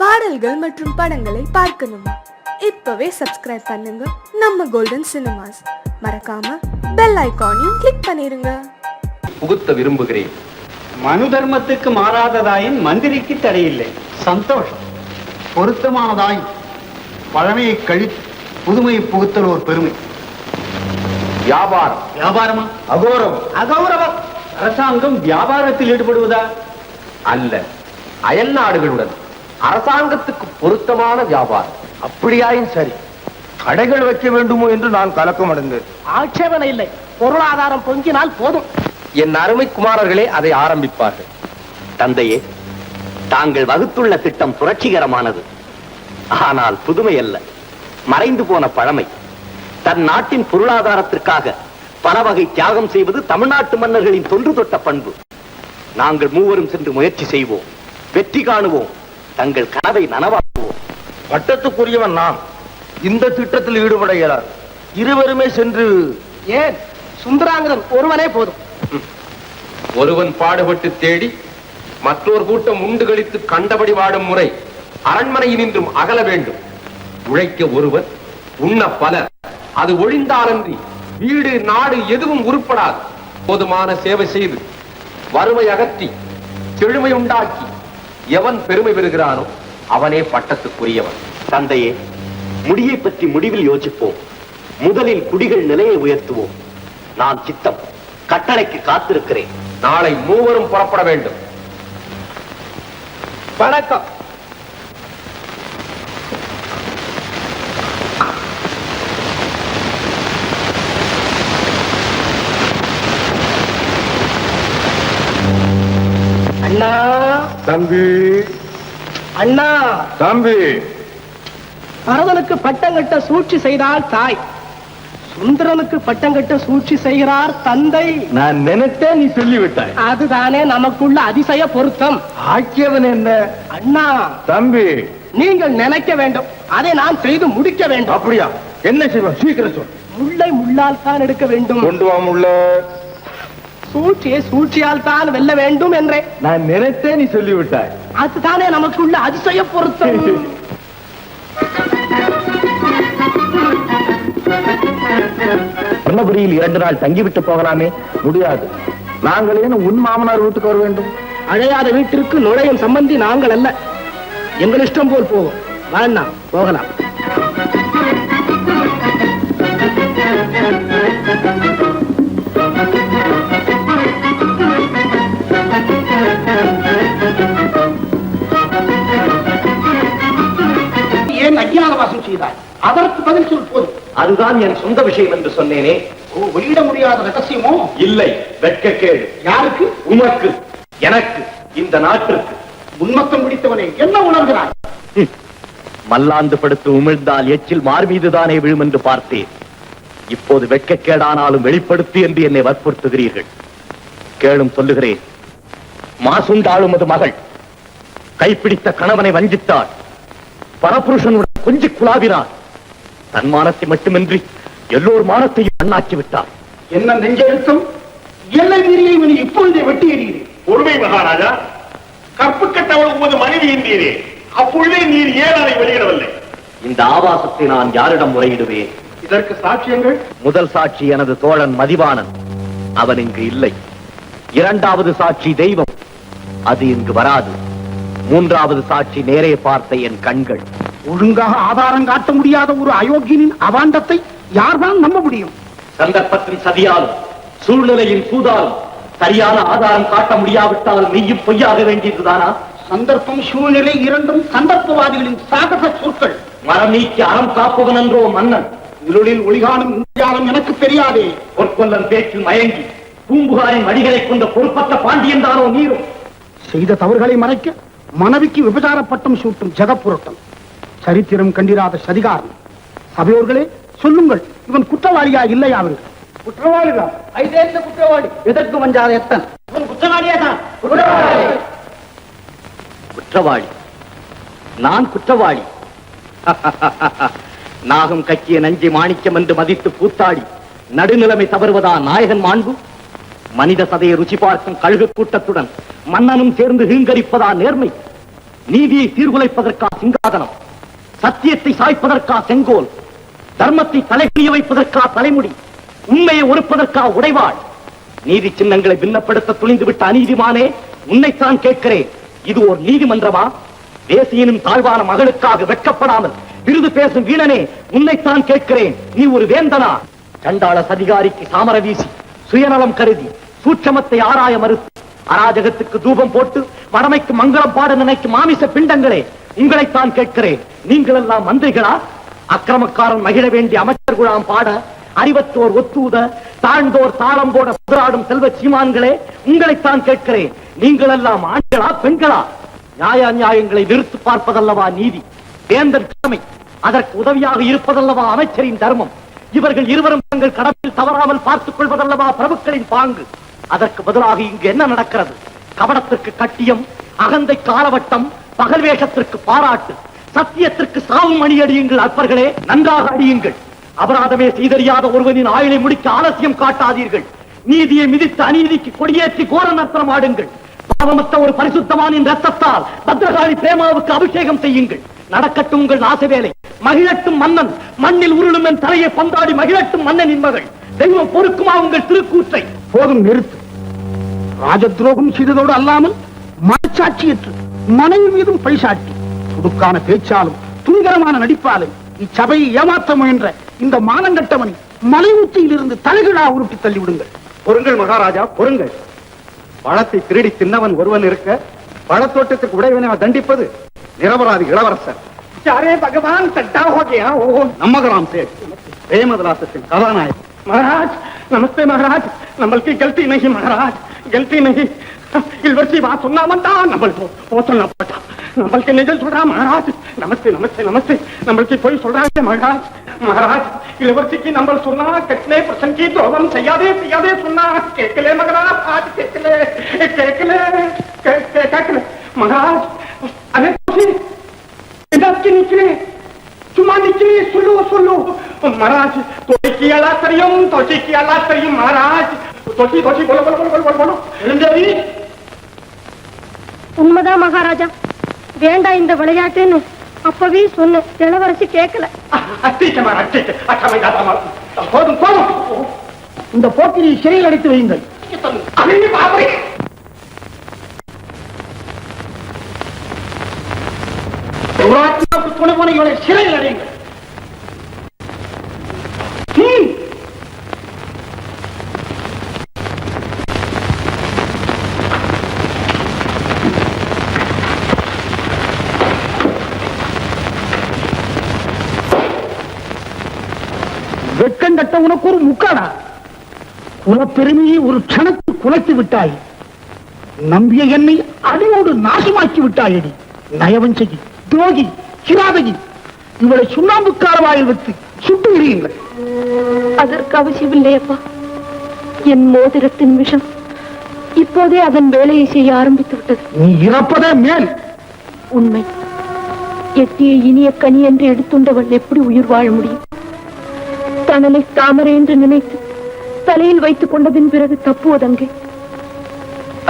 பாடல்கள் மற்றும் படங்களை பார்க்கணுமா. இப்பவே சப்ஸ்கிரைப் பண்ணுங்க. நம்ம கோல்டன் சினிமாஸ் மறக்காம பெல் ஐகானையும் கிளிக் பண்ணிருங்க. புகுத்த விரும்புகிறேன். மனு தர்மத்துக்கு மாறாததாயின் மந்திரிக்கு தடையில்லை. சந்தோஷம். பொருத்தமானதாய் பழமையை கழித்து புதுமையை புகுத்தல் ஒரு பெருமை. வியாபாரம். வியாபாரமா? அகோரம். அகௌரவம். அரசாங்கம் வியாபாரத்தில் ஈடுபடுவதா? அல்ல. அயல் நாடுகளுடன். அரசாங்கத்துக்கு பொருத்தமான வியாபாரம். அப்படியாயும் சரி. கடைகள் வைக்க வேண்டுமோ என்று நான் கலக்கம் அடைந்தேன். ஆட்சேபனை இல்லை. பொருளாதாரம் பொங்கினால் போதும். என் அருமை குமாரர்களே அதை ஆரம்பிப்பார்கள். தந்தையே தாங்கள் வகுத்துள்ள திட்டம் புரட்சிகரமானது. ஆனால் புதுமை அல்ல. மறைந்து போன பழமை. தன் நாட்டின் பொருளாதாரத்திற்காக பல வகை தியாகம் செய்வது தமிழ்நாட்டு மன்னர்களின் தொன்று தொட்ட பண்பு. நாங்கள் மூவரும் சென்று முயற்சி செய்வோம். வெற்றி காணுவோம். தங்கள் கனவை நனவாக்குவோம். பட்டத்துக்குரியவன் நான். இந்த திட்டத்தில் ஈடுபட இயலாது. இருவருமே சென்று ஏன்? சுந்தராங்கதன் ஒருவனே போதும். ஒருவன் பாடுபட்டு தேடி மற்றொரு கூட்டம் உண்டு கழித்து கண்டபடி வாடும் முறை அரண்மனையினின்றும் அகல வேண்டும். உழைக்க ஒருவர் உண்ண பலர். அது ஒழிந்தாலன்றி வீடு நாடு எதுவும் உருப்படாது. போதுமான சேவை செய்து வறுமை அகற்றி செழுமை உண்டாக்கி எவன் பெருமை பெறுகிறானோ அவனே பட்டத்துக்குரியவன். தந்தையே முடியை பற்றி முடிவில் யோசிப்போம். முதலில் குடிகள் நிலையை உயர்த்துவோம். நான் சித்தம் கட்டளைக்கு காத்திருக்கிறேன். நாளை மூவரும் புறப்பட வேண்டும். வணக்கம். அண்ணா. தம்பி. அண்ணா. தம்பி. பரதனுக்கு பட்டம் கட்ட சூழ்ச்சி செய்தால் தாய். சுந்தரனுக்கு பட்டம் கட்ட சூழ்ச்சி செய்கிறார் தந்தை. நான் நினைத்தேன் நீ சொல்லிவிட்டாய். அதுதானே நமக்குள்ள அதிசய பொருத்தம். ஆக்கியவன் என்ன? அண்ணா. தம்பி. நீங்கள் நினைக்க வேண்டும். அதை நான் செய்து முடிக்க வேண்டும். அப்படியா? என்ன செய்வோம் சீக்கிரம் சொல். முள்ளை முள்ளால் தான் எடுக்க வேண்டும். கொண்டு வா உள்ள சூழ்ச்சியை சூழ்ச்சியால் தான் வெல்ல வேண்டும் என்றேன் நான் நினைத்தேன் நீ சொல்லிவிட்டாய். அதுதானே நமக்குள்ள அதிசய பொருத்தம். சொன்னபடியில் இரண்டு நாள் தங்கிவிட்டு போகலாமே. முடியாது. நாங்கள் ஏன் உன் மாமனார் வீட்டுக்கு வர வேண்டும்? அழையாத வீட்டிற்கு நுழையும் சம்பந்தி நாங்கள் அல்ல. எங்கள் இஷ்டம் போல் போவோம். வேண்டாம் போகலாம். அதுதான் என் சொந்த விஷயம் என்று சொன்னேனே. வெளியிட முடியாத ரகசியமோ? இல்லை வெட்கக்கேடு யாருக்கு? உமக்கு எனக்கு இந்த நாட்டிற்கு. உன்மத்தம் பிடித்தவனே என்ன உணர்கிறாய்? மல்லாந்து படுத்து உமிழ்ந்தால் எச்சில் மார் மீதுதானே விழும் என்று பார்த்தேன். இப்போது வெட்கக்கேடானாலும் வெளிப்படுத்து என்று என்னை வற்புறுத்துகிறீர்கள். கேளும் சொல்லுகிறேன் மாசுண்டாளும் அது மகள். கைப்பிடித்த கணவனை வஞ்சித்தாள். பரபுருஷனுடன் கொஞ்சி குழாவினார் தன் மானத்தை மட்டுமின்றி எல்லோர் மானத்தையும் அண்ணாக்கி விட்டார். என்ன நெஞ்செழுத்தம்? எல்லை மீறியை இவனை இப்பொழுதே வெட்டி எறிகிறேன். பொறுமை மகாராஜா கற்பு கட்டவள் உமது மனைவி என்றீரே அப்பொழுதே நீர் ஏன் அதை வெளியிடவில்லை. இந்த ஆபாசத்தை நான் யாரிடம் முறையிடுவேன்? இதற்கு சாட்சியங்கள்? முதல் சாட்சி எனது தோழன் மதிவாணன். அவன் இங்கு இல்லை. இரண்டாவது சாட்சி தெய்வம். அது இங்கு வராது. மூன்றாவது சாட்சி நேரே பார்த்த என் கண்கள். ஒழுங்காக ஆதாரம் காட்ட முடியாத ஒரு அயோக்கியனின் அவாண்டத்தை யார்தான் நம்ப முடியும்? சந்தர்ப்பத்தின் சதியாலும் சூழ்நிலையின் சூதாலும் சரியான ஆதாரம் காட்ட முடியாவிட்டால் மெய்யும் பொய்யாக வேண்டியதுதானா? சந்தர்ப்பம் சூழ்நிலை இரண்டும் சந்தர்ப்பவாதிகளின் சாகச சொற்கள். மரம் நீக்கி அறம் காப்பவன் என்றோ மன்னன். இருளில் ஒளிகாணும் இந்தியாலம் எனக்கு தெரியாதே. பொற்கொல்லன் பேச்சில் மயங்கி பூம்புகாரின் மடிகளை கொண்ட பொறுப்பற்ற பாண்டியன் தானோ நீரும் செய்த தவறுகளை மறைக்க மனைவிக்கு விபச்சார பட்டம் சூட்டும் ஜெகப்புரட்டம் சரித்திரம் கண்டிராத சதிகாரம் சபையோர்களே சொல்லுங்கள் இவன் குற்றவாளியா இல்லையா ஐதேந்த குற்றவாளி. எதற்கு வஞ்சாத எத்தன்? இவன் குற்றவாளியா தான்? குற்றவாளி. நான் குற்றவாளி. நாகம் கக்கிய நஞ்சை மாணிக்கம் என்று மதித்து கூத்தாடி நடுநிலைமை தவறுவதா நாயகன் மாண்பு? மனித சதையை ருச்சி பார்க்கும் கழுகு கூட்டத்துடன் மன்னனும் சேர்ந்து ஹீங்கரிப்பதா நேர்மை? நீதியை சீர்குலைப்பதற்கா சிங்காதனம்? சத்தியத்தை சாய்ப்பதற்கா செங்கோல்? தர்மத்தை தலைகுனிய வைப்பதற்கா தலைமுடி? உண்மையை ஒருப்பதற்கா உடைவாள்? நீதி சின்னங்களை பின்னப்படுத்த துணிந்துவிட்ட அநீதிமானே உன்னைத்தான் கேட்கிறேன். இது ஒரு நீதிமன்றமா? தேசியனும் தாழ்வான மகளுக்காக வெட்கப்படாமல் விருது பேசும் வீணனே உன்னைத்தான் கேட்கிறேன். நீ ஒரு வேந்தனா? சண்டாள சதிகாரிக்கு சாமர வீசி சுயநலம் கருதி சூட்சமத்தை ஆராய மறுத்து அராஜகத்துக்கு தூபம் போட்டு வடமைக்கு மங்களம் பாட நினைக்கும் மாமிச பிண்டங்களே உங்களைத்தான் கேட்கிறேன். நீங்கள் எல்லாம் மந்திரிகளா? அக்கிரமக்காரன் மகிழ வேண்டிய அமைச்சர் குழாம் பாட அறிவத்தோர் ஒத்தூத தாழ்ந்தோர் தாளம் போட புதராடும் செல்வ சீமான்களே உங்களைத்தான் கேட்கிறேன். நீங்கள் எல்லாம் ஆண்களா பெண்களா? நியாய நியாயங்களை நிறுத்து பார்ப்பதல்லவா நீதி? வேந்தன் கடமை அதற்கு உதவியாக இருப்பதல்லவா அமைச்சரின் தர்மம்? இவர்கள் இருவரும் தங்கள் கடமையில் தவறாமல் பார்த்துக் கொள்வதல்லவா பிரபுக்களின் பாங்கு? அதற்கு பதிலாக இங்கு என்ன நடக்கிறது? கபடத்திற்கு கட்டியம் அகந்தை காலவட்டம் பகல் வேஷத்திற்கு பாராட்டு சத்தியத்திற்கு சாவு மணி அடியுங்கள் அற்பர்களே நன்றாக அடியுங்கள். அபராதமே செய்தறியாத ஒருவனின் ஆயுளை முடிக்க ஆலசியம் காட்டாதீர்கள். நீதியை மிதித்து அநீதிக்கு கொடியேற்றி கோர நர்த்தனம் ஆடுங்கள். பாவமற்ற ஒரு பரிசுத்தமானின் ரத்தத்தால் பத்ரகாளி பிரேமாவுக்கு அபிஷேகம் செய்யுங்கள். நடக்கட்டும் உங்கள் நாசவேலை மகிழட்டும் மன்னன் மண்ணில் உருளும் என் தலையை பந்தாடி மகிழட்டும் மன்னனின் மகள். தெய்வம் பொறுக்குமா உங்கள் திருக்கூற்றை? போதும் நிறுத்து. ராஜ துரோகம் செய்ததோடு அல்லாமல் மனச்சாட்சியற்று. மனைவி மீதும் பைசாட்டி துடுக்கான பேச்சாலும் துணிகரமான நடிப்பாலும் இச்சபையை ஏமாற்ற முயன்ற இந்த மானங்கட்டவனை மலை உச்சியிலிருந்து தலைகளா உருட்டி தள்ளிவிடுங்கள். பொருங்கள் மகாராஜா பொருங்கள் பழத்தை திருடி தின்னவன் ஒருவன் இருக்க பழத்தோட்டத்துக்கு உடையவனை தண்டிப்பது நிரபராதி இளவரசர். யாரே பகவான் தட்டா ஹோகயா நம்மகராம் சேட் பிரேமதராசத்தின் கதாநாயகன். மகாராஜ் நமஸ்தே மகாராஜ். நம்மளுக்கு கல்தி நகி மகாராஜ் கல்தி நகி. இல்வரசி வா சொன்னாமன் தான் நம்மளுக்கு போ சொல்லப்பட்டா நம்மளுக்கு நிஜம் சொல்றா மகாராஜ் நமஸ்தே நமஸ்தே நமஸ்தே நம்மளுக்கு போய் சொல்றாங்க மகாராஜ் மகாராஜ் இளவரசிக்கு நம்ம சொன்னா कितने प्रसन्न की துரோகம் செய்யாதே செய்யாதே சொன்னா கேட்கலே மகராஜ் ஆஜ் கேட்கலே கேட்கலே கேட்கலே மகராஜ் अरे इधर के निकले चुमा निकले सुनो सुनो महाराज तो की अला करियम तो की अला करियम महाराज तो बोलो बोलो बोलो बोलो बोलो बोलो உண்மைதான் மகாராஜா? வேண்டாம் இந்த விளையாட்டுன்னு அப்பவே சொன்னேன். இளவரசி கேட்கல போதும் போதும். இந்த போக்கிரியை சிறையில் அடித்து வையுங்கள். துணை போன சிறையில் அடையுங்கள். கட்ட உனக்கு ஒரு முக்காடா? குலப்பெருமையை ஒரு க்ஷணத்தில் குலைத்து விட்டாய். நம்பிய என்னை அடியோடு நாசமாக்கி விட்டாயடி. நயவஞ்சகி துரோகி கிராதகி. இவளை சுண்ணாம்பு காரவாயில் வைத்து சுட்டு எறியுங்கள் அதற்கு அவசியமில்லை அப்பா. என் மோதிரத்தின் விஷம் இப்போதே அதன் வேலையை செய்ய ஆரம்பித்து விட்டது. நீ இறப்பதே மேல். உண்மை. எட்டிய இனிய கனி என்று எடுத்துண்டவன் எப்படி உயிர் வாழ முடியும்? தனனை தாமரை என்று நினைத்து தலையில் வைத்துக் கொண்டதின் பிறகு தப்புவதங்கே.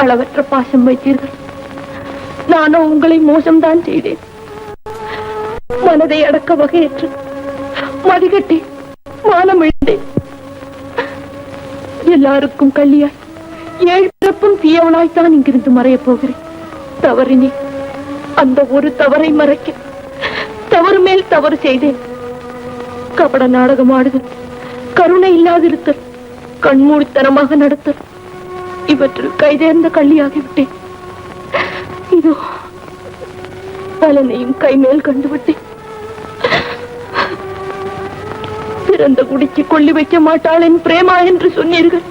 அளவற்ற பாசம் வைத்தீர்கள். நானோ உங்களை மோசம்தான் செய்தேன். மனதை அடக்க வகையற்று மதிகட்டி மானம் இழந்தேன். எல்லாருக்கும் கல்லியாய் ஏழு பிறப்பும் தீயவனாய்த்தான் இங்கிருந்து மறையப் போகிறேன். தவறினே அந்த ஒரு தவறை மறைக்க தவறு மேல் தவறு செய்தேன். கபட நாடகம் ஆடுதல் கருணை இல்லாதிருத்தல் கண்மூடித்தனமாக நடத்தல். இவற்றில் கைதேர்ந்த கள்ளியாகிவிட்டேன். இதோ பலனையும் கைமேல் கண்டுவிட்டேன். பிறந்த குடிக்கு கொள்ளி வைக்க மாட்டாள் என் பிரேமா என்று சொன்னீர்கள்.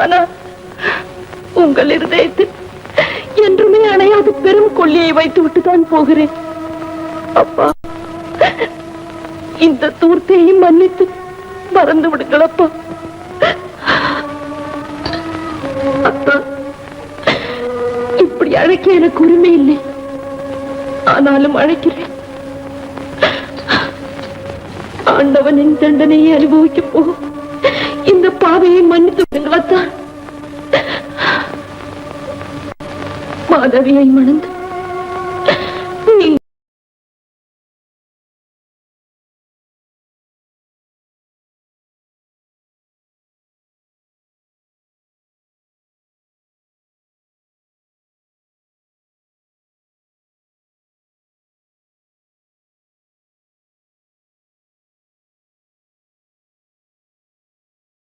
ஆனால் உங்கள் இருதயத்தில் என்றுமே அணையாது பெரும் கொள்ளியை வைத்துவிட்டு தான் போகிறேன். அப்பா. இந்த தூர்த்தையும் மன்னித்து மறந்து விடுங்களப்பா. அப்பா இப்படி அழைக்க எனக்கு உரிமை இல்லை. ஆனாலும் அழைக்கிறேன். ஆண்டவனின் தண்டனையை அனுபவிக்க போ. இந்த பாவையை மன்னித்து விடுங்கள் மாதவியை மணந்து